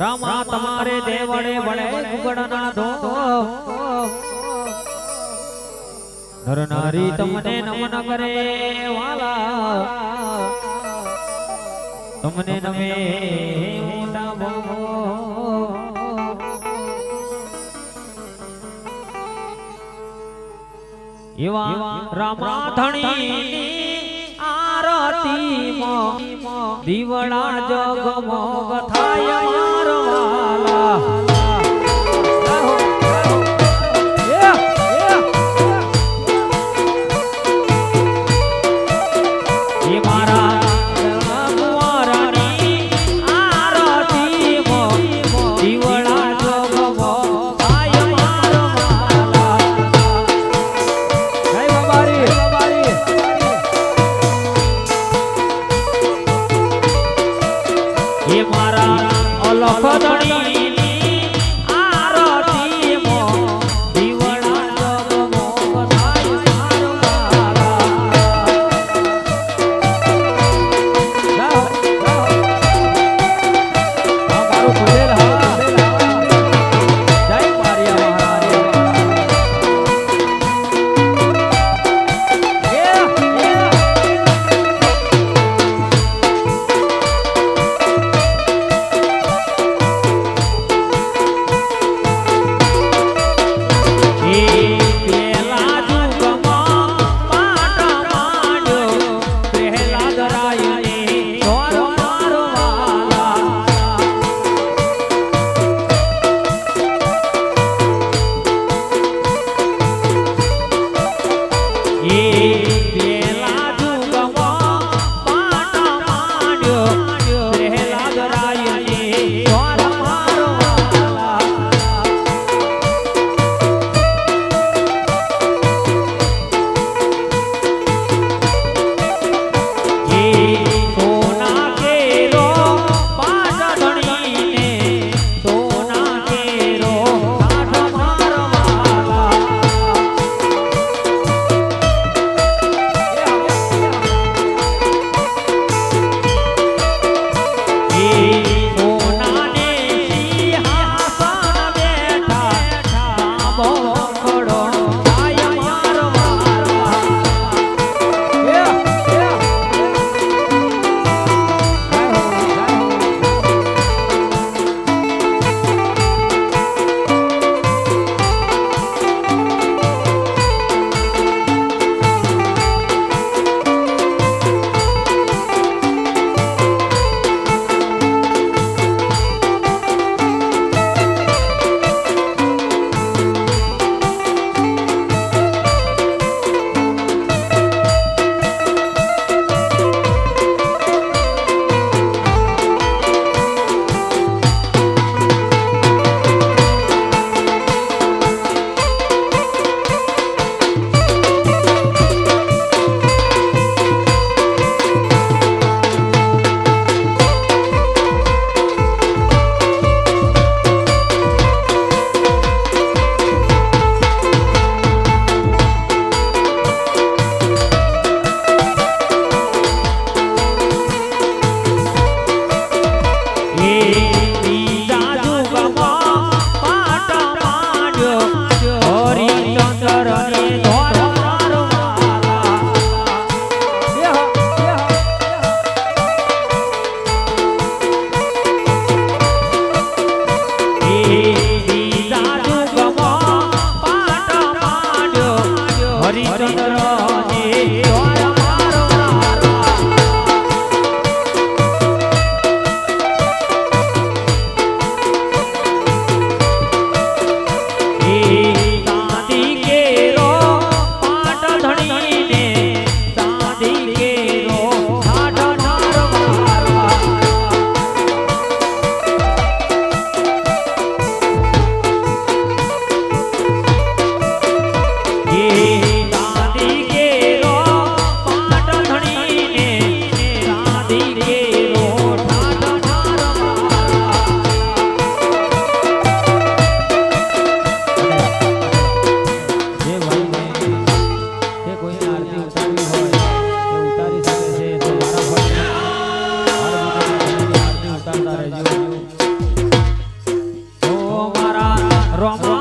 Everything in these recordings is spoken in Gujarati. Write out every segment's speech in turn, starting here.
રમા તમારે દેવળે વળે કુકડના ધો. નર નારી તમને નમન કરે વાલા. તમને નમે મોટા ભવો એવા રામા ધણી આરતીમો દીવડા જગમોગ થાય મારવાલા ना Romo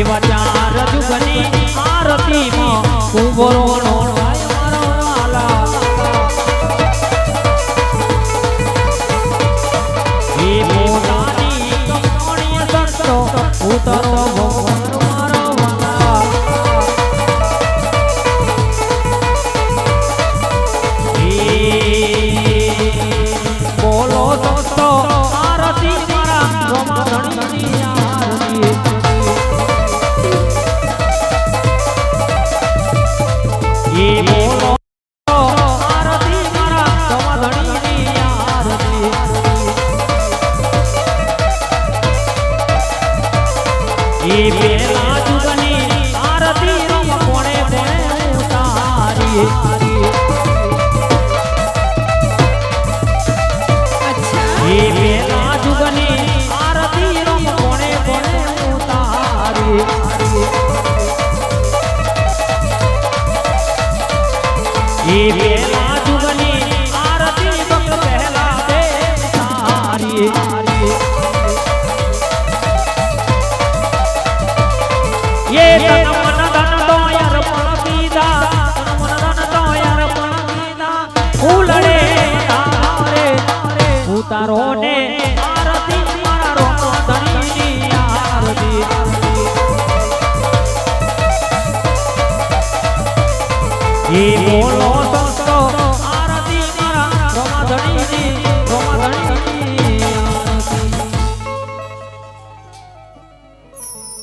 એવા ચાર ઈ પેલા જુગની આરતી રમ કોણે કોણે ઉતારી ઈ પેલા જુગની આરતી રમ કોણે કોણે ઉતારી